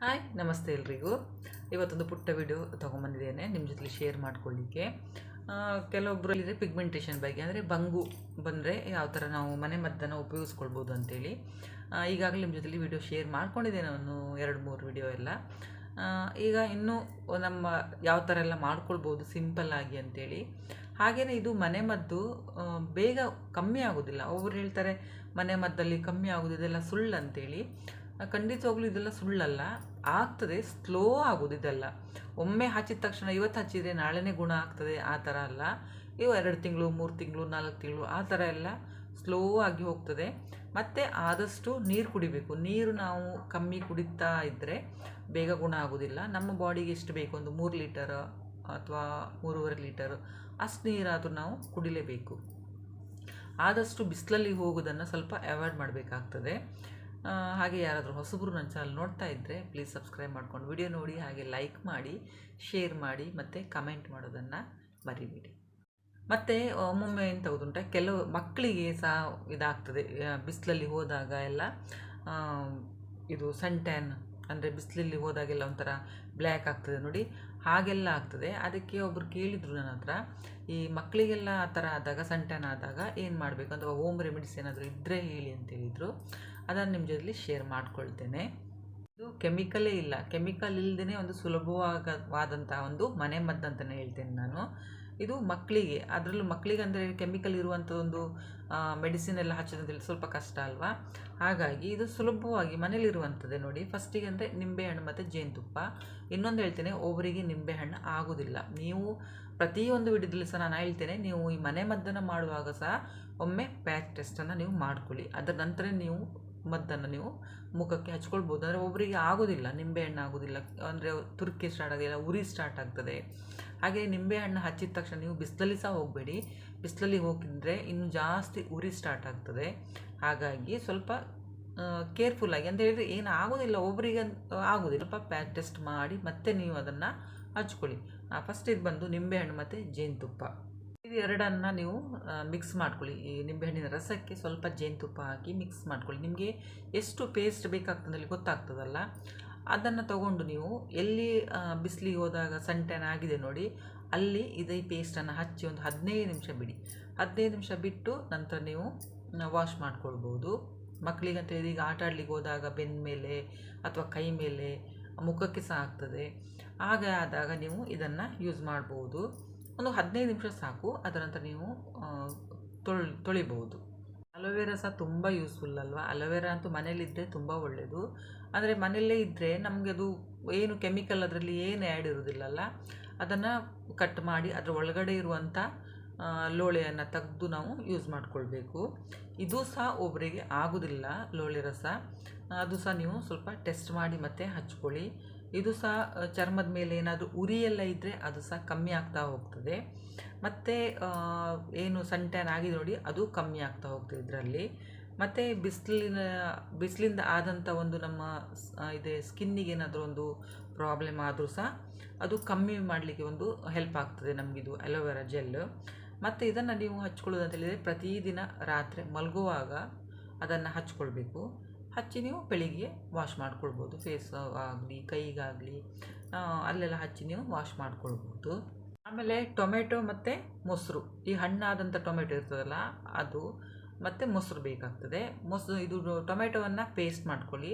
Hi ನಮಸ್ತೆ ಎಲ್ರಿಗೂ. ಇವತ್ತೊಂದು ಪುಟ್ಟ ವಿಡಿಯೋ ತೊಗೊಂಬಂದಿದ್ದೇನೆ ನಿಮ್ಮ ಜೊತೆ ಶೇರ್ ಮಾಡ್ಕೊಳ್ಳಿಕ್ಕೆ. ಆ, ಕೆಲವೊಬ್ಬರಲ್ಲಿ ಪಿಗ್ಮೆಂಟೇಷನ್ ಬಗ್ಗೆ ಅಂದರೆ ಬಂಗು ಬಂದರೆ ಯಾವ ಥರ ನಾವು ಮನೆ ಮದ್ದನ್ನು ಉಪಯೋಗಿಸ್ಕೊಳ್ಬೋದು ಅಂತೇಳಿ. ಈಗಾಗಲೇ ನಿಮ್ಮ ಜೊತೆಲಿ ವಿಡಿಯೋ ಶೇರ್ ಮಾಡ್ಕೊಂಡಿದ್ದೇನೆ ಒಂದು ಎರಡು ಮೂರು ವಿಡಿಯೋ ಎಲ್ಲ. ಈಗ ಇನ್ನೂ ನಮ್ಮ ಯಾವ ಥರ ಎಲ್ಲ ಮಾಡ್ಕೊಳ್ಬೋದು ಸಿಂಪಲ್ ಆಗಿ ಅಂತೇಳಿ. ಹಾಗೆಯೇ ಇದು ಮನೆ ಮದ್ದು ಬೇಗ ಕಮ್ಮಿ ಆಗೋದಿಲ್ಲ. ಒಬ್ಬರು ಹೇಳ್ತಾರೆ ಮನೆ ಮದ್ದಲ್ಲಿ ಕಮ್ಮಿ ಆಗೋದು ಇದೆಲ್ಲ ಸುಳ್ಳು ಅಂತೇಳಿ ಖಂಡಿತವಾಗ್ಲೂ ಇದೆಲ್ಲ ಸುಳ್ಳಲ್ಲ, ಆಗ್ತದೆ ಸ್ಲೋ ಆಗೋದು ಇದೆಲ್ಲ. ಒಮ್ಮೆ ಹಚ್ಚಿದ ತಕ್ಷಣ ಇವತ್ತು ಹಚ್ಚಿದರೆ ನಾಳೆನೇ ಗುಣ ಆಗ್ತದೆ, ಆ ಥರ ಅಲ್ಲ. ಇವು ಎರಡು ತಿಂಗಳು, ಮೂರು ತಿಂಗಳು, ನಾಲ್ಕು ತಿಂಗಳು, ಆ ಥರ ಎಲ್ಲ ಸ್ಲೋ ಆಗಿ ಹೋಗ್ತದೆ. ಮತ್ತು ಆದಷ್ಟು ನೀರು ಕುಡಿಬೇಕು. ನೀರು ನಾವು ಕಮ್ಮಿ ಕುಡಿತಾ ಇದ್ದರೆ ಬೇಗ ಗುಣ ಆಗೋದಿಲ್ಲ. ನಮ್ಮ ಬಾಡಿಗೆ ಎಷ್ಟು ಬೇಕು? ಒಂದು ಮೂರು ಲೀಟರ್ ಅಥವಾ ಮೂರುವರೆ ಲೀಟರ್ ಅಷ್ಟು ನೀರಾದರೂ ನಾವು ಕುಡಿಲೇಬೇಕು. ಆದಷ್ಟು ಬಿಸಿಲಲ್ಲಿ ಹೋಗೋದನ್ನು ಸ್ವಲ್ಪ ಅವಾಯ್ಡ್ ಮಾಡಬೇಕಾಗ್ತದೆ. ಹಾಗೆ ಯಾರಾದರೂ ಹೊಸಬರು ನನ್ನ ಚಾನಲ್ ನೋಡ್ತಾ ಇದ್ದರೆ ಪ್ಲೀಸ್ ಸಬ್ಸ್ಕ್ರೈಬ್ ಮಾಡ್ಕೊಂಡು ವಿಡಿಯೋ ನೋಡಿ, ಹಾಗೆ ಲೈಕ್ ಮಾಡಿ ಶೇರ್ ಮಾಡಿ, ಮತ್ತು ಕಮೆಂಟ್ ಮಾಡೋದನ್ನು ಮರಿಬಿಡಿ. ಮತ್ತು, ಒಮ್ಮೊಮ್ಮೆ ಏನು ಕೆಲವು ಮಕ್ಕಳಿಗೆ ಸಹ ಇದಾಗ್ತದೆ ಬಿಸಿಲಲ್ಲಿ ಹೋದಾಗ ಎಲ್ಲ ಇದು ಸನ್ ಟ್ಯಾನ್ ಅಂದರೆ ಬಿಸಿಲಲ್ಲಿ ಹೋದಾಗೆಲ್ಲ ಒಂಥರ ಬ್ಲ್ಯಾಕ್ ಆಗ್ತದೆ ನೋಡಿ ಹಾಗೆಲ್ಲ ಆಗ್ತದೆ. ಅದಕ್ಕೆ ಒಬ್ಬರು ಕೇಳಿದರು ನನ್ನ ಹತ್ರ, ಈ ಮಕ್ಕಳಿಗೆಲ್ಲ ಆ ಥರ ಆದಾಗ, ಸಂಟನ ಆದಾಗ ಏನು ಮಾಡಬೇಕು? ಅಥವಾ ಹೋಮ್ ರೆಮಿಡೀಸ್ ಏನಾದರೂ ಇದ್ದರೆ ಹೇಳಿ ಅಂತ ಹೇಳಿದರು. ಅದನ್ನು ನಿಮ್ಮ ಜೊತೆಲಿ ಶೇರ್ ಮಾಡ್ಕೊಳ್ತೇನೆ. ಇದು ಕೆಮಿಕಲೇ ಇಲ್ಲ. ಕೆಮಿಕಲ್ ಇಲ್ಲದೇ ಒಂದು ಸುಲಭವಾಗವಾದಂತಹ ಒಂದು ಮನೆ ಮದ್ದು ಅಂತಲೇ ಹೇಳ್ತೇನೆ ನಾನು. ಇದು ಮಕ್ಕಳಿಗೆ ಅದರಲ್ಲೂ ಮಕ್ಕಳಿಗೆ ಅಂದರೆ ಕೆಮಿಕಲ್ ಇರುವಂಥ ಒಂದು ಮೆಡಿಸಿನ್ ಎಲ್ಲ ಹಚ್ಚೋದಿಲ್ಲ ಸ್ವಲ್ಪ ಕಷ್ಟ ಅಲ್ವಾ? ಹಾಗಾಗಿ ಇದು ಸುಲಭವಾಗಿ ಮನೇಲಿರುವಂಥದ್ದೇ ನೋಡಿ. ಫಸ್ಟಿಗೆ ಅಂದರೆ ನಿಂಬೆಹಣ್ಣು ಮತ್ತು ಜೇನುತುಪ್ಪ. ಇನ್ನೊಂದು ಹೇಳ್ತೇನೆ, ಒಬ್ಬರಿಗೆ ನಿಂಬೆಹಣ್ಣು ಆಗೋದಿಲ್ಲ. ನೀವು ಪ್ರತಿಯೊಂದು ವಿಡಿಯೋದಲ್ಲಿ ಸಹ ನಾನು ಹೇಳ್ತೇನೆ, ನೀವು ಈ ಮನೆ ಮದ್ದನ್ನು ಮಾಡುವಾಗ ಸಹ ಒಮ್ಮೆ ಪ್ಯಾಚ್ ಟೆಸ್ಟನ್ನು ನೀವು ಮಾಡ್ಕೊಳ್ಳಿ. ಅದರ ನಂತರ ನೀವು ಮದ್ದನ್ನು ನೀವು ಮುಖಕ್ಕೆ ಹಚ್ಕೊಳ್ಬೋದು. ಅಂದರೆ ಒಬ್ಬರಿಗೆ ಆಗೋದಿಲ್ಲ ನಿಂಬೆಹಣ್ಣು ಆಗೋದಿಲ್ಲ. ಅಂದರೆ ತುರ್ಕಿ ಸ್ಟಾರ್ಟ್ ಆಗೋದಿಲ್ಲ, ಉರಿ ಸ್ಟಾರ್ಟ್ ಆಗ್ತದೆ. ಹಾಗೆ ನಿಂಬೆಹಣ್ಣು ಹಚ್ಚಿದ ತಕ್ಷಣ ನೀವು ಬಿಸಿಲಲ್ಲಿ ಸಹ ಹೋಗಬೇಡಿ. ಬಿಸಿಲಲ್ಲಿ ಹೋಗಿದ್ರೆ ಇನ್ನೂ ಜಾಸ್ತಿ ಉರಿ ಸ್ಟಾರ್ಟ್ ಆಗ್ತದೆ. ಹಾಗಾಗಿ ಸ್ವಲ್ಪ ಕೇರ್ಫುಲ್ಲಾಗಿ ಅಂತ ಹೇಳಿದರೆ ಏನು ಆಗೋದಿಲ್ಲ ಒಬ್ಬರಿಗೆ ಆಗೋದಿಲ್ಲ. ಸ್ವಲ್ಪ ಪ್ಯಾಕ್ ಟೆಸ್ಟ್ ಮಾಡಿ ಮತ್ತೆ ನೀವು ಅದನ್ನು ಹಚ್ಕೊಳ್ಳಿ. ಫಸ್ಟ್ ಇದು ಬಂದು ನಿಂಬೆಹಣ್ಣು ಮತ್ತು ಜೇನುತುಪ್ಪ. ಇದು ಎರಡನ್ನು ನೀವು ಮಿಕ್ಸ್ ಮಾಡ್ಕೊಳ್ಳಿ. ಈ ನಿಂಬೆಹಣ್ಣಿನ ರಸಕ್ಕೆ ಸ್ವಲ್ಪ ಜೇನುತುಪ್ಪ ಹಾಕಿ ಮಿಕ್ಸ್ ಮಾಡ್ಕೊಳ್ಳಿ. ನಿಮಗೆ ಎಷ್ಟು ಪೇಸ್ಟ್ ಬೇಕಾಗ್ತದೆ ಗೊತ್ತಾಗ್ತದಲ್ಲ. ಅದನ್ನು ತಗೊಂಡು ನೀವು ಎಲ್ಲಿ ಬಿಸಿಲಿಗೆ ಹೋದಾಗ ಸಂಟೆನ ಆಗಿದೆ ನೋಡಿ, ಅಲ್ಲಿ ಇದೇ ಪೇಸ್ಟನ್ನು ಹಚ್ಚಿ ಒಂದು ಹದಿನೈದು ನಿಮಿಷ ಬಿಡಿ. ಹದಿನೈದು ನಿಮಿಷ ಬಿಟ್ಟು ನಂತರ ನೀವು ವಾಶ್ ಮಾಡ್ಕೊಳ್ಬೋದು. ಮಕ್ಕಳಿಗಂತ ಇದೀಗ ಆಟ ಆಡ್ಲಿಕ್ಕೆ ಹೋದಾಗ ಬೆನ್ನ ಮೇಲೆ ಅಥವಾ ಕೈ ಮೇಲೆ ಮುಖಕ್ಕೆ ಸಹ ಆಗ್ತದೆ. ಆಗ ಆದಾಗ ನೀವು ಇದನ್ನು ಯೂಸ್ ಮಾಡ್ಬೋದು. ಒಂದು ಹದಿನೈದು ನಿಮಿಷ ಸಾಕು. ಅದರ ನಂತರ ನೀವು ತೊಳ್, ತೊಳಿಬೋದು. ಅಲೋವೆರಾ ಸಹ ತುಂಬ ಯೂಸ್ಫುಲ್ ಅಲ್ವಾ? ಅಲೋವೆರಾ ಅಂತೂ ಮನೇಲಿದ್ದರೆ ತುಂಬ ಒಳ್ಳೆಯದು ಅಂದರೆ ಮನೆಯಲ್ಲೇ ಇದ್ದರೆ ನಮಗೆ ಅದು ಏನು ಕೆಮಿಕಲ್ ಅದರಲ್ಲಿ ಏನು ಆ್ಯಡ್ ಇರೋದಿಲ್ಲಲ್ಲ, ಅದನ್ನು ಕಟ್ ಮಾಡಿ ಅದರ ಒಳಗಡೆ ಇರುವಂಥ ಲೋಳೆಯನ್ನು ತೆಗೆದು ನಾವು ಯೂಸ್ ಮಾಡಿಕೊಳ್ಬೇಕು. ಇದು ಸಹ ಒಬ್ಬರಿಗೆ ಆಗೋದಿಲ್ಲ ಲೋಳೆ ರಸ ಅದು ಸಹ ನೀವು ಸ್ವಲ್ಪ ಟೆಸ್ಟ್ ಮಾಡಿ ಮತ್ತೆ ಹಚ್ಕೊಳ್ಳಿ. ಇದು ಸಹ ಚರ್ಮದ ಮೇಲೆ ಏನಾದರೂ ಉರಿ ಎಲ್ಲ ಇದ್ದರೆ ಅದು ಸಹ ಕಮ್ಮಿ ಆಗ್ತಾ ಹೋಗ್ತದೆ. ಮತ್ತು ಏನು ಸನ್ ಆಗಿದೆ ನೋಡಿ ಅದು ಕಮ್ಮಿ ಆಗ್ತಾ ಹೋಗ್ತದೆ ಇದರಲ್ಲಿ. ಮತ್ತು ಬಿಸಿಲಿನ, ಬಿಸಿಲಿಂದ ಆದಂಥ ಒಂದು ನಮ್ಮ ಇದೆ ಸ್ಕಿನ್ನಿಗೆ ಏನಾದರೂ ಒಂದು ಪ್ರಾಬ್ಲಮ್ ಆದರೂ ಸಹ ಅದು ಕಮ್ಮಿ ಮಾಡಲಿಕ್ಕೆ ಒಂದು ಹೆಲ್ಪ್ ಆಗ್ತದೆ ನಮಗಿದು ಅಲೋವೆರಾ ಜೆಲ್. ಮತ್ತು ಇದನ್ನು ನೀವು ಹಚ್ಕೊಳ್ಳೋದು ಅಂತ ಹೇಳಿದರೆ ಪ್ರತಿದಿನ ರಾತ್ರಿ ಮಲಗುವಾಗ ಅದನ್ನು ಹಚ್ಕೊಳ್ಬೇಕು. ಹಚ್ಚಿ ನೀವು ಬೆಳಿಗ್ಗೆ ವಾಶ್ ಮಾಡ್ಕೊಳ್ಬೋದು. ಫೇಸ್ ಆಗಲಿ, ಕೈಗಾಗಲಿ ಅಲ್ಲೆಲ್ಲ ಹಚ್ಚಿ ನೀವು ವಾಶ್ ಮಾಡ್ಕೊಳ್ಬೋದು. ಆಮೇಲೆ ಟೊಮೆಟೊ ಮತ್ತು ಮೊಸರು. ಈ ಹಣ್ಣಾದಂಥ ಟೊಮೆಟೊ ಇರ್ತದಲ್ಲ, ಅದು ಮತ್ತು ಮೊಸರು ಬೇಕಾಗ್ತದೆ. ಮೊಸರು, ಇದು ಟೊಮೆಟೊವನ್ನು ಪೇಸ್ಟ್ ಮಾಡ್ಕೊಳ್ಳಿ.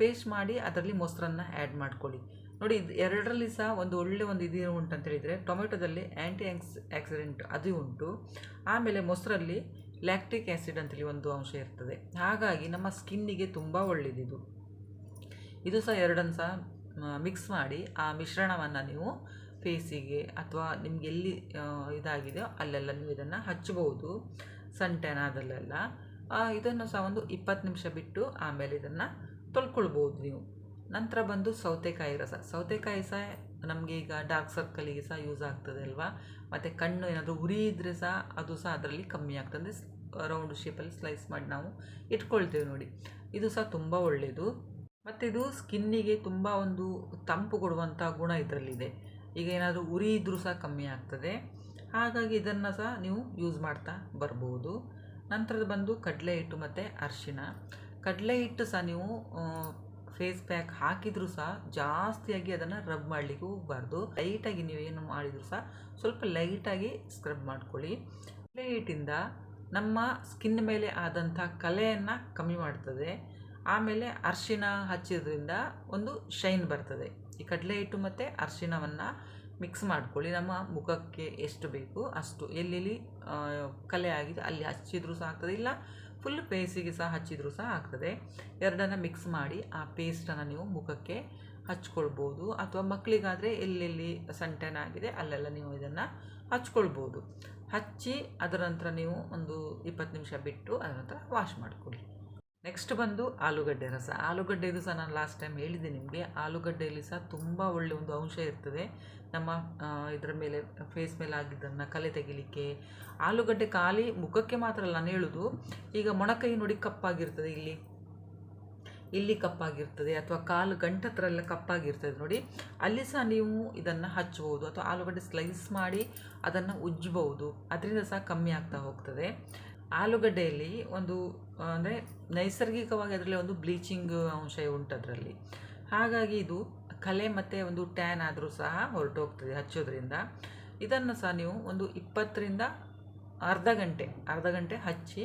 ಪೇಸ್ಟ್ ಮಾಡಿ ಅದರಲ್ಲಿ ಮೊಸರನ್ನು ಆ್ಯಡ್ ಮಾಡ್ಕೊಳ್ಳಿ. ನೋಡಿ, ಇದು ಎರಡರಲ್ಲಿ ಸಹ ಒಂದು ಒಳ್ಳೆ ಒಂದು ಇದು ಉಂಟು ಅಂತ ಹೇಳಿದರೆ, ಟೊಮೆಟೊದಲ್ಲಿ ಆ್ಯಂಟಿ ಆಕ್ಸ್ ಆಕ್ಸಿಡೆಂಟ್ ಅದು ಉಂಟು. ಆಮೇಲೆ ಮೊಸರಲ್ಲಿ ಲ್ಯಾಕ್ಟಿಕ್ ಆ್ಯಸಿಡ್ ಅಂತೇಳಿ ಒಂದು ಅಂಶ ಇರ್ತದೆ. ಹಾಗಾಗಿ ನಮ್ಮ ಸ್ಕಿನ್ನಿಗೆ ತುಂಬ ಒಳ್ಳೆಯದಿದು ಇದು ಸಹ ಎರಡನ್ನು ಸಹ ಮಿಕ್ಸ್ ಮಾಡಿ ಆ ಮಿಶ್ರಣವನ್ನು ನೀವು ಫೇಸಿಗೆ ಅಥವಾ ನಿಮ್ಗೆ ಎಲ್ಲಿ ಇದಾಗಿದೆಯೋ ಅಲ್ಲೆಲ್ಲ ನೀವು ಇದನ್ನು ಹಚ್ಚಬಹುದು ಸನ್ ಅದಲ್ಲೆಲ್ಲ. ಇದನ್ನು ಸಹ ಒಂದು ಇಪ್ಪತ್ತು ನಿಮಿಷ ಬಿಟ್ಟು ಆಮೇಲೆ ಇದನ್ನು ತೊಳ್ಕೊಳ್ಬೋದು ನೀವು. ನಂತರ ಬಂದು ಸೌತೆಕಾಯಿ ರಸ. ಸೌತೆಕಾಯಿ ಸಹ ನಮಗೆ ಈಗ ಡಾರ್ಕ್ ಸರ್ಕಲಿಗೆ ಸಹ ಯೂಸ್ ಆಗ್ತದೆ ಅಲ್ವಾ? ಮತ್ತು ಕಣ್ಣು ಏನಾದರೂ ಉರಿ ಇದ್ದರೆ ಸಹ ಅದು ಸಹ ಅದರಲ್ಲಿ ಕಮ್ಮಿ ಆಗ್ತದೆ. ರೌಂಡ್ ಶೇಪಲ್ಲಿ ಸ್ಲೈಸ್ ಮಾಡಿ ನಾವು ಇಟ್ಕೊಳ್ತೇವೆ ನೋಡಿ. ಇದು ಸಹ ತುಂಬ ಒಳ್ಳೆಯದು ಮತ್ತು ಇದು ಸ್ಕಿನ್ನಿಗೆ ತುಂಬ ಒಂದು ತಂಪು ಕೊಡುವಂಥ ಗುಣ ಇದರಲ್ಲಿದೆ. ಈಗ ಏನಾದರೂ ಉರಿ ಇದ್ದರೂ ಸಹ ಕಮ್ಮಿ ಆಗ್ತದೆ. ಹಾಗಾಗಿ ಇದನ್ನು ಸಹ ನೀವು ಯೂಸ್ ಮಾಡ್ತಾ ಬರ್ಬೋದು. ನಂತರದ ಬಂದು ಕಡಲೆ ಹಿಟ್ಟು ಮತ್ತು ಅರಿಶಿಣ. ಕಡಲೆ ಹಿಟ್ಟು ಸಹ ನೀವು ಫೇಸ್ ಪ್ಯಾಕ್ ಹಾಕಿದರೂ ಸಹ ಜಾಸ್ತಿಯಾಗಿ ಅದನ್ನು ರಬ್ ಮಾಡಲಿಕ್ಕೆ ಹೋಗಬಾರ್ದು. ಲೈಟಾಗಿ ನೀವು ಏನು ಮಾಡಿದರೂ ಸಹ ಸ್ವಲ್ಪ ಲೈಟಾಗಿ ಸ್ಕ್ರಬ್ ಮಾಡ್ಕೊಳ್ಳಿ. ಲೈಟಿಂದ ನಮ್ಮ ಸ್ಕಿನ್ ಮೇಲೆ ಆದಂಥ ಕಲೆಯನ್ನು ಕಮ್ಮಿ ಮಾಡ್ತದೆ. ಆಮೇಲೆ ಅರಿಶಿಣ ಹಚ್ಚಿದ್ರಿಂದ ಒಂದು ಶೈನ್ ಬರ್ತದೆ. ಈ ಕಡಲೆ ಹಿಟ್ಟು ಮತ್ತು ಅರಿಶಿಣವನ್ನು ಮಿಕ್ಸ್ ಮಾಡ್ಕೊಳ್ಳಿ. ನಮ್ಮ ಮುಖಕ್ಕೆ ಎಷ್ಟು ಬೇಕು ಅಷ್ಟು. ಎಲ್ಲೆಲ್ಲಿ ಕಲೆ ಆಗಿದೆ ಅಲ್ಲಿ ಹಚ್ಚಿದ್ರೂ ಸಹ ಆಗ್ತದೆ. ಇಲ್ಲ ಫುಲ್ ಪೇಸಿಗೆ ಸಹ ಹಚ್ಚಿದರೂ ಸಹ ಆಗ್ತದೆ. ಎರಡನ್ನು ಮಿಕ್ಸ್ ಮಾಡಿ ಆ ಪೇಸ್ಟನ್ನು ನೀವು ಮುಖಕ್ಕೆ ಹಚ್ಕೊಳ್ಬೋದು. ಅಥವಾ ಮಕ್ಕಳಿಗಾದರೆ ಎಲ್ಲೆಲ್ಲಿ ಸಂಟೆನ್ ಆಗಿದೆ ಅಲ್ಲೆಲ್ಲ ನೀವು ಇದನ್ನು ಹಚ್ಕೊಳ್ಬೋದು. ಹಚ್ಚಿ ಅದರ ನಂತರ ನೀವು ಒಂದು ಇಪ್ಪತ್ತು ನಿಮಿಷ ಬಿಟ್ಟು ಅದರ ನಂತರ ವಾಶ್ ಮಾಡಿಕೊಳ್ಳಿ. ನೆಕ್ಸ್ಟ್ ಬಂದು ಆಲೂಗಡ್ಡೆ ರಸ. ಆಲೂಗಡ್ಡೆದು ಸಹ ನಾನು ಲಾಸ್ಟ್ ಟೈಮ್ ಹೇಳಿದ್ದೆ ನಿಮಗೆ. ಆಲೂಗಡ್ಡೆಯಲ್ಲಿ ಸಹ ತುಂಬ ಒಳ್ಳೆ ಒಂದು ಅಂಶ ಇರ್ತದೆ. ನಮ್ಮ ಇದರ ಮೇಲೆ ಫೇಸ್ ಮೇಲೆ ಆಗಿದ್ದನ್ನು ಕಲೆ ತೆಗಿಲಿಕ್ಕೆ. ಆಲೂಗಡ್ಡೆ ಖಾಲಿ ಮುಖಕ್ಕೆ ಮಾತ್ರ ಅಲ್ಲ, ನಾನು ಹೇಳೋದು. ಈಗ ಮೊಣಕೈ ನೋಡಿ ಕಪ್ಪಾಗಿರ್ತದೆ ಇಲ್ಲಿ. ಇಲ್ಲಿ ಕಪ್ಪಾಗಿರ್ತದೆ ಅಥವಾ ಕಾಲು ಗಂಟೆ ಹತ್ರ ಎಲ್ಲ ಕಪ್ಪಾಗಿರ್ತದೆ ನೋಡಿ. ಅಲ್ಲಿ ಸಹ ನೀವು ಇದನ್ನು ಹಚ್ಬೋದು ಅಥವಾ ಆಲೂಗಡ್ಡೆ ಸ್ಲೈಸ್ ಮಾಡಿ ಅದನ್ನು ಉಜ್ಜಬಹುದು. ಅದರಿಂದ ಸಹ ಕಮ್ಮಿ ಆಗ್ತಾ ಹೋಗ್ತದೆ. ಆಲೂಗಡ್ಡೆಯಲ್ಲಿ ಒಂದು, ಅಂದರೆ ನೈಸರ್ಗಿಕವಾಗಿ ಅದರಲ್ಲಿ ಒಂದು ಬ್ಲೀಚಿಂಗ್ ಅಂಶ ಉಂಟು ಅದರಲ್ಲಿ. ಹಾಗಾಗಿ ಇದು ಕಲೆ ಮತ್ತು ಒಂದು ಟ್ಯಾನ್ ಆದರೂ ಸಹ ಹೊರಟೋಗ್ತದೆ ಹಚ್ಚೋದ್ರಿಂದ. ಇದನ್ನು ಸಹ ನೀವು ಒಂದು ಇಪ್ಪತ್ತರಿಂದ ಅರ್ಧ ಗಂಟೆ ಅರ್ಧ ಗಂಟೆ ಹಚ್ಚಿ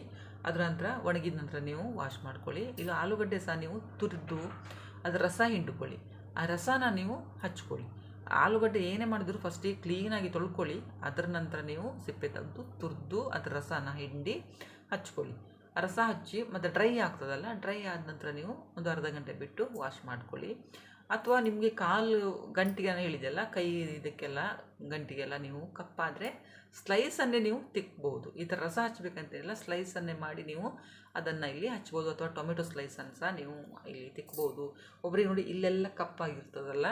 ಅದರ ನಂತರ ಒಣಗಿದ ನಂತರ ನೀವು ವಾಶ್ ಮಾಡ್ಕೊಳ್ಳಿ. ಈಗ ಆಲೂಗಡ್ಡೆ ಸಹ ನೀವು ತುರಿದು ಅದರ ರಸ ಹಿಂಡ್ಕೊಳ್ಳಿ. ಆ ರಸನ ನೀವು ಹಚ್ಕೊಳ್ಳಿ. ಆಲೂಗಡ್ಡೆ ಏನೇ ಮಾಡಿದ್ರು ಫಸ್ಟಿಗೆ ಕ್ಲೀನಾಗಿ ತೊಳ್ಕೊಳ್ಳಿ. ಅದರ ನಂತರ ನೀವು ಸಿಪ್ಪೆ ತೆಗೆದು, ತುರಿದು ಅದರ ರಸನ ಹಿಂಡಿ ಹಚ್ಕೊಳ್ಳಿ. ರಸ ಹಚ್ಚಿ ಮತ್ತು ಡ್ರೈ ಆಗ್ತದಲ್ಲ ಡ್ರೈ ಆದ ನಂತರ ನೀವು ಒಂದು ಅರ್ಧ ಗಂಟೆ ಬಿಟ್ಟು ವಾಶ್ ಮಾಡ್ಕೊಳ್ಳಿ. ಅಥವಾ ನಿಮಗೆ ಕಾಲು ಗಂಟಿಗೆ ಹೇಳಿದೆಲ್ಲ ಕೈ ಇದಕ್ಕೆಲ್ಲ ಗಂಟಿಗೆಲ್ಲ ನೀವು ಕಪ್ಪಾದರೆ ಸ್ಲೈಸನ್ನೇ ನೀವು ತಿಕ್ಬೋದು. ಈ ಥರ ರಸ ಹಚ್ಚಬೇಕಂತಿಲ್ಲ ಸ್ಲೈಸನ್ನೇ ಮಾಡಿ ನೀವು ಅದನ್ನು ಇಲ್ಲಿ ಹಚ್ಬೋದು ಅಥವಾ ಟೊಮೆಟೊ ಸ್ಲೈಸನ್ನು ಸಹ ನೀವು ಇಲ್ಲಿ ತಿಕ್ಬೋದು. ಒಬ್ಬರಿಗೆ ನೋಡಿ ಇಲ್ಲೆಲ್ಲ ಕಪ್ಪಾಗಿರ್ತದಲ್ಲ,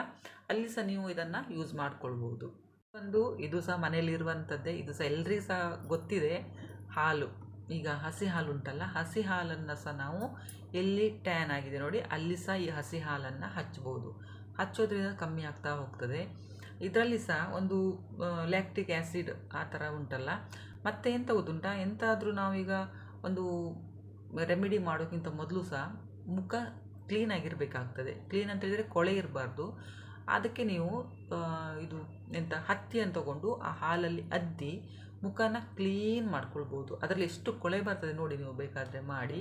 ಅಲ್ಲಿ ಸಹ ನೀವು ಇದನ್ನು ಯೂಸ್ ಮಾಡ್ಕೊಳ್ಬೋದು. ಒಂದು, ಇದು ಸಹ ಮನೆಯಲ್ಲಿರುವಂಥದ್ದೇ ಇದು ಸಹ ಎಲ್ರಿಗೂ ಸಹ ಗೊತ್ತಿದೆ, ಹಾಲು. ಈಗ ಹಸಿ ಹಾಲು ಉಂಟಲ್ಲ ಹಸಿ ಹಾಲನ್ನು ಸಹ ನಾವು ಎಲ್ಲಿ ಟ್ಯಾನ್ ಆಗಿದೆ ನೋಡಿ, ಅಲ್ಲಿ ಸಹ ಈ ಹಸಿ ಹಾಲನ್ನು ಹಚ್ಬೋದು. ಹಚ್ಚೋದ್ರಿಂದ ಕಮ್ಮಿ ಆಗ್ತಾ ಹೋಗ್ತದೆ. ಇದರಲ್ಲಿ ಸಹ ಒಂದು ಲ್ಯಾಕ್ಟಿಕ್ ಆ್ಯಸಿಡ್ ಆ ಥರ ಉಂಟಲ್ಲ. ಮತ್ತೆ ಎಂತ ಗೊತ್ತುಂಟಾ ಎಂತಾದರೂ ನಾವೀಗ ಒಂದು ರೆಮಿಡಿ ಮಾಡೋಕ್ಕಿಂತ ಮೊದಲು ಸಹ ಮುಖ ಕ್ಲೀನಾಗಿರಬೇಕಾಗ್ತದೆ ಕ್ಲೀನ್ ಅಂತ ಹೇಳಿದರೆ ಕೊಳೆ ಇರಬಾರ್ದು. ಅದಕ್ಕೆ ನೀವು ಇದು ಎಂಥ ಹತ್ತಿಯನ್ನು ತಗೊಂಡು ಆ ಹಾಲಲ್ಲಿ ಅದ್ದಿ ಮುಖನ ಕ್ಲೀನ್ ಮಾಡ್ಕೊಳ್ಬೋದು. ಅದರಲ್ಲಿ ಎಷ್ಟು ಕೊಳೆ ಬರ್ತದೆ ನೋಡಿ ನೀವು ಬೇಕಾದರೆ ಮಾಡಿ.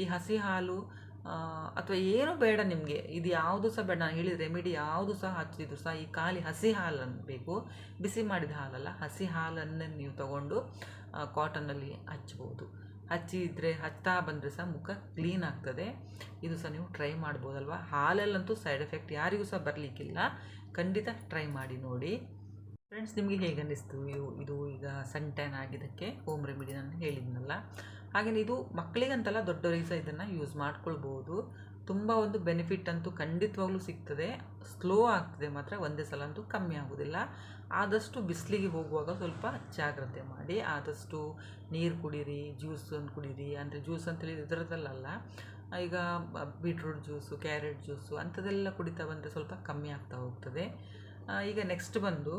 ಈ ಹಸಿ ಹಾಲು ಅಥವಾ ಏನು ಬೇಡ ನಿಮಗೆ. ಇದು ಯಾವುದು ಸಹ ಬೇಡ. ನಾನು ಹೇಳಿದ ರೆಮಿಡಿ ಯಾವುದು ಸಹ ಹಚ್ಚಿದ್ರು ಸಹ ಈ ಖಾಲಿ ಹಸಿ ಹಾಲನ್ನು ಬೇಕು. ಬಿಸಿ ಮಾಡಿದ ಹಾಲಲ್ಲ, ಹಸಿ ಹಾಲನ್ನು ನೀವು ತಗೊಂಡು ಕಾಟನಲ್ಲಿ ಹಚ್ಬೋದು. ಹಚ್ಚಿದರೆ, ಹಚ್ತಾ ಬಂದರೆ ಸಹ ಮುಖ ಕ್ಲೀನ್ ಆಗ್ತದೆ. ಇದು ಸಹ ನೀವು ಟ್ರೈ ಮಾಡ್ಬೋದಲ್ವ? ಹಾಲಲ್ಲಂತೂ ಸೈಡ್ ಎಫೆಕ್ಟ್ ಯಾರಿಗೂ ಸಹ ಬರಲಿಕ್ಕಿಲ್ಲ. ಖಂಡಿತ ಟ್ರೈ ಮಾಡಿ ನೋಡಿ. ಫ್ರೆಂಡ್ಸ್, ನಿಮಗೆ ಹೇಗೆ ಅನ್ನಿಸ್ತು? ಇದು ಇದು ಈಗ ಸನ್ ಟ್ಯಾನ್ ಆಗಿದ್ದಕ್ಕೆ ಹೋಮ್ ರೆಮಿಡಿ ನಾನು ಹೇಳಿದ್ನಲ್ಲ. ಹಾಗೆಯೇ ಇದು ಮಕ್ಕಳಿಗಂತಲ್ಲ ದೊಡ್ಡವರಿಗೆ ಸಹ ಇದನ್ನು ಯೂಸ್ ಮಾಡ್ಕೊಳ್ಬೋದು. ತುಂಬ ಒಂದು ಬೆನಿಫಿಟ್ ಅಂತೂ ಖಂಡಿತವಾಗ್ಲೂ ಸಿಗ್ತದೆ. ಸ್ಲೋ ಆಗ್ತದೆ ಮಾತ್ರ, ಒಂದೇ ಸಲ ಅಂತೂ ಕಮ್ಮಿ ಆಗೋದಿಲ್ಲ. ಆದಷ್ಟು ಬಿಸಿಲಿಗೆ ಹೋಗುವಾಗ ಸ್ವಲ್ಪ ಜಾಗ್ರತೆ ಮಾಡಿ, ಆದಷ್ಟು ನೀರು ಕುಡೀರಿ ಜ್ಯೂಸನ್ನು ಕುಡೀರಿ, ಅಂದರೆ ಜ್ಯೂಸ್ ಅಂತೇಳಿ ಇದರದಲ್ಲ ಈಗ ಬೀಟ್ರೂಟ್ ಜ್ಯೂಸು, ಕ್ಯಾರೆಟ್ ಜ್ಯೂಸು ಅಂಥದ್ದೆಲ್ಲ ಕುಡಿತಾ ಬಂದರೆ ಸ್ವಲ್ಪ ಕಮ್ಮಿ ಆಗ್ತಾ ಹೋಗ್ತದೆ. ಈಗ ನೆಕ್ಸ್ಟ್ ಬಂದು,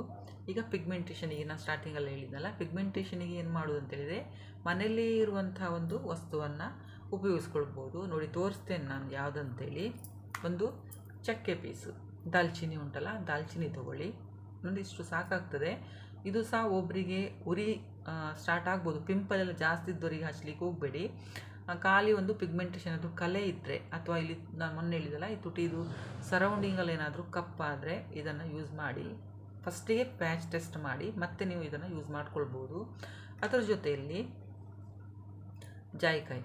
ಈಗ ಪಿಗ್ಮೆಂಟೇಷನಿಗೆ ನಾನು ಸ್ಟಾರ್ಟಿಂಗಲ್ಲಿ ಹೇಳಿದ್ನಲ್ಲ ಪಿಗ್ಮೆಂಟೇಷನಿಗೆ ಏನು ಮಾಡೋದು ಅಂತ ಹೇಳಿದರೆ, ಮನೆಯಲ್ಲಿ ಇರುವಂಥ ಒಂದು ವಸ್ತುವನ್ನು ಉಪಯೋಗಿಸ್ಕೊಳ್ಬೋದು. ನೋಡಿ, ತೋರಿಸ್ತೇನೆ ನಾನು ಯಾವುದಂತೇಳಿ. ಒಂದು ಚಕ್ಕೆ ಪೀಸು. ದಾಲ್ಚಿನ್ನಿ ಉಂಟಲ್ಲ, ದಾಲ್ಚಿನ್ನಿ ತಗೊಳ್ಳಿ. ಇಷ್ಟು ಸಾಕಾಗ್ತದೆ. ಇದು ಸಹ ಒಬ್ಬರಿಗೆ ಉರಿ ಸ್ಟಾರ್ಟ್ ಆಗ್ಬೋದು. ಪಿಂಪಲ್ ಎಲ್ಲ ಜಾಸ್ತಿ ಇದ್ದವರಿಗೆ ಹಚ್ಲಿಕ್ಕೆ ಹೋಗಬೇಡಿ. ಖಾಲಿ ಒಂದು ಪಿಗ್ಮೆಂಟೇಷನ್ ಅದು ಕಲೆ ಇದ್ದರೆ ಅಥವಾ ಇಲ್ಲಿ ನಾನು ಮೊನ್ನೆ ಹೇಳಿದಲ್ಲ ಈ ತುಟಿದು ಸರೌಂಡಿಂಗಲ್ಲಿ ಏನಾದರೂ ಕಪ್ಪಾದರೆ ಇದನ್ನು ಯೂಸ್ ಮಾಡಿ ಫಸ್ಟಿಗೆ ಪ್ಯಾಚ್ ಟೆಸ್ಟ್ ಮಾಡಿ, ಮತ್ತೆ ನೀವು ಇದನ್ನು ಯೂಸ್ ಮಾಡ್ಕೊಳ್ಬೋದು. ಅದರ ಜೊತೆಯಲ್ಲಿ ಜಾಯಿಕಾಯಿ.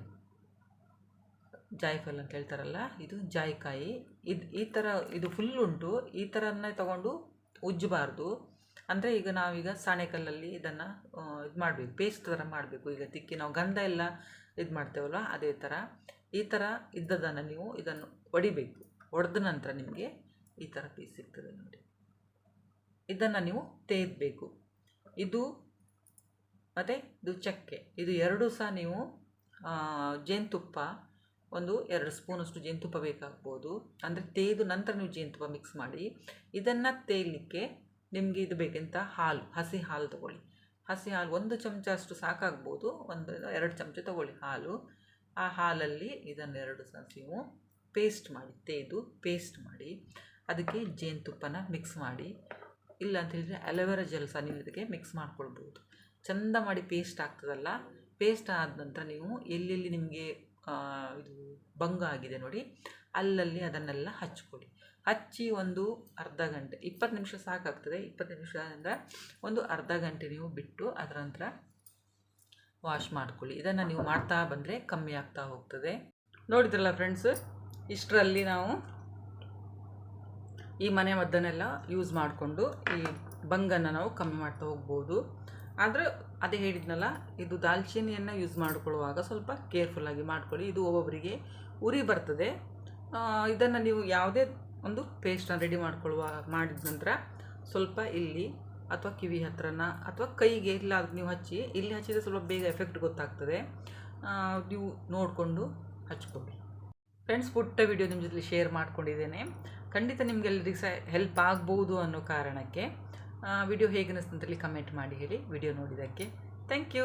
ಜಾಯಿಫಲ್ ಅಂತ ಹೇಳ್ತಾರಲ್ಲ, ಇದು ಜಾಯಿಕಾಯಿ. ಇದು ಈ ಥರ ಇದು ಫುಲ್ ಉಂಟು, ಈ ಥರನೇ ತೊಗೊಂಡು ಉಜ್ಜಬಾರ್ದು. ಅಂದರೆ ಈಗ ನಾವೀಗ ಸಾಣೆಕಲ್ಲಲ್ಲಿ ಇದನ್ನು ಇದು ಮಾಡಬೇಕು ಪೇಸ್ಟ್ ಥರ ಮಾಡಬೇಕು. ಈಗ ತಿಕ್ಕಿ, ನಾವು ಗಂಧ ಎಲ್ಲ ಇದು ಮಾಡ್ತೇವಲ್ವ ಅದೇ ಥರ ಈ ಥರ ಇದ್ದದನ್ನು ನೀವು ಇದನ್ನು ಒಡಿಬೇಕು. ಒಡೆದ ನಂತರ ನಿಮಗೆ ಈ ಥರ ಪೀಸ್ ಸಿಗ್ತದೆ ನೋಡಿ. ಇದನ್ನು ನೀವು ತೆಗೆದಬೇಕು ಇದು ಮತ್ತು ಇದು ಚಕ್ಕೆ. ಇದು ಎರಡೂ ಸಹ ನೀವು ಜೇನುತುಪ್ಪ, ಒಂದು ಎರಡು ಸ್ಪೂನಷ್ಟು ಜೇನುತುಪ್ಪ ಬೇಕಾಗ್ಬೋದು. ಅಂದರೆ ತೇದು ನಂತರ ನೀವು ಜೇನುತುಪ್ಪ ಮಿಕ್ಸ್ ಮಾಡಿ. ಇದನ್ನು ತೇಯಲಿಕ್ಕೆ ನಿಮಗೆ ಇದು ಬೇಕಂತ ಹಾಲು, ಹಸಿ ಹಾಲು ತಗೊಳ್ಳಿ. ಹಸಿ ಹಾಲು, ಒಂದು ಚಮಚ ಅಷ್ಟು ಸಾಕಾಗ್ಬೋದು. ಒಂದು, ಎರಡು ಚಮಚ ತಗೊಳ್ಳಿ ಹಾಲು. ಆ ಹಾಲಲ್ಲಿ ಇದನ್ನೆರಡು ಸಹ ನೀವು ಪೇಸ್ಟ್ ಮಾಡಿ, ತೇದು ಪೇಸ್ಟ್ ಮಾಡಿ, ಅದಕ್ಕೆ ಜೇನುತುಪ್ಪನ ಮಿಕ್ಸ್ ಮಾಡಿ, ಇಲ್ಲ ಅಂತ ಹೇಳಿದರೆ ಅಲೋವೆರಾ ಜೆಲ್ ಸಹ ನೀವು ಇದಕ್ಕೆ ಮಿಕ್ಸ್ ಮಾಡ್ಕೊಳ್ಬೋದು. ಚಂದ ಮಾಡಿ ಪೇಸ್ಟ್ ಆಗ್ತದಲ್ಲ, ಪೇಸ್ಟ್ ಆದ ನಂತರ ನೀವು ಎಲ್ಲೆಲ್ಲಿ ನಿಮಗೆ ಇದು ಭಂಗ ಆಗಿದೆ ನೋಡಿ, ಅಲ್ಲಲ್ಲಿ ಅದನ್ನೆಲ್ಲ ಹಚ್ಕೊಳ್ಳಿ. ಹಚ್ಚಿ ಒಂದು ಅರ್ಧ ಗಂಟೆ, ಇಪ್ಪತ್ತು ನಿಮಿಷ ಸಾಕಾಗ್ತದೆ. ಇಪ್ಪತ್ತು ನಿಮಿಷದಿಂದ ಒಂದು ಅರ್ಧ ಗಂಟೆ ನೀವು ಬಿಟ್ಟು ಅದರ ನಂತರ ವಾಶ್ ಮಾಡ್ಕೊಳ್ಳಿ. ಇದನ್ನು ನೀವು ಮಾಡ್ತಾ ಬಂದರೆ ಕಮ್ಮಿ ಆಗ್ತಾ ಹೋಗ್ತದೆ. ನೋಡಿದ್ರಲ್ಲ ಫ್ರೆಂಡ್ಸ್ ಇಷ್ಟರಲ್ಲಿ ನಾವು ಈ ಮನೆ ಮದ್ದನ್ನೆಲ್ಲ ಯೂಸ್ ಮಾಡಿಕೊಂಡು ಈ ಬಂಗನ್ನು ನಾವು ಕಮ್ಮಿ ಮಾಡ್ತಾ ಹೋಗ್ಬೋದು. ಆದರೆ ಅದೇ ಹೇಳಿದ್ನಲ್ಲ, ಇದು ದಾಲ್ಚಿನಿಯನ್ನು ಯೂಸ್ ಮಾಡಿಕೊಳ್ಳುವಾಗ ಸ್ವಲ್ಪ ಕೇರ್ಫುಲ್ಲಾಗಿ ಮಾಡ್ಕೊಳ್ಳಿ. ಇದು ಒಬ್ಬೊಬ್ಬರಿಗೆ ಉರಿ ಬರ್ತದೆ. ಇದನ್ನು ನೀವು ಯಾವುದೇ ಒಂದು ಪೇಸ್ಟನ್ನು ರೆಡಿ ಮಾಡ್ಕೊಳ್ಳುವ ಮಾಡಿದ ನಂತರ ಸ್ವಲ್ಪ ಇಲ್ಲಿ ಅಥವಾ ಕಿವಿ ಹತ್ರನ ಅಥವಾ ಕೈಗೆ ಇಲ್ಲ ನೀವು ಹಚ್ಚಿ, ಇಲ್ಲಿ ಹಚ್ಚಿದರೆ ಸ್ವಲ್ಪ ಬೇಗ ಎಫೆಕ್ಟ್ ಗೊತ್ತಾಗ್ತದೆ. ನೀವು ನೋಡಿಕೊಂಡು ಹಚ್ಕೊಳ್ಳಿ ಫ್ರೆಂಡ್ಸ್ ಪುಟ್ಟ ವಿಡಿಯೋ ನಿಮ್ಮ ಜೊತೆ ಶೇರ್ ಮಾಡ್ಕೊಂಡಿದ್ದೇನೆ. ಖಂಡಿತ ನಿಮಗೆಲ್ಲರಿಗೆ ಸಹ ಹೆಲ್ಪ್ ಆಗ್ಬೋದು ಅನ್ನೋ ಕಾರಣಕ್ಕೆ ವಿಡಿಯೋ ಹೇಗೆ ಅನ್ನಿಸ್ತಂತಲ್ಲಿ ಕಮೆಂಟ್ ಮಾಡಿ ಹೇಳಿ ವಿಡಿಯೋ ನೋಡಿದ್ದಕ್ಕೆ. Thank you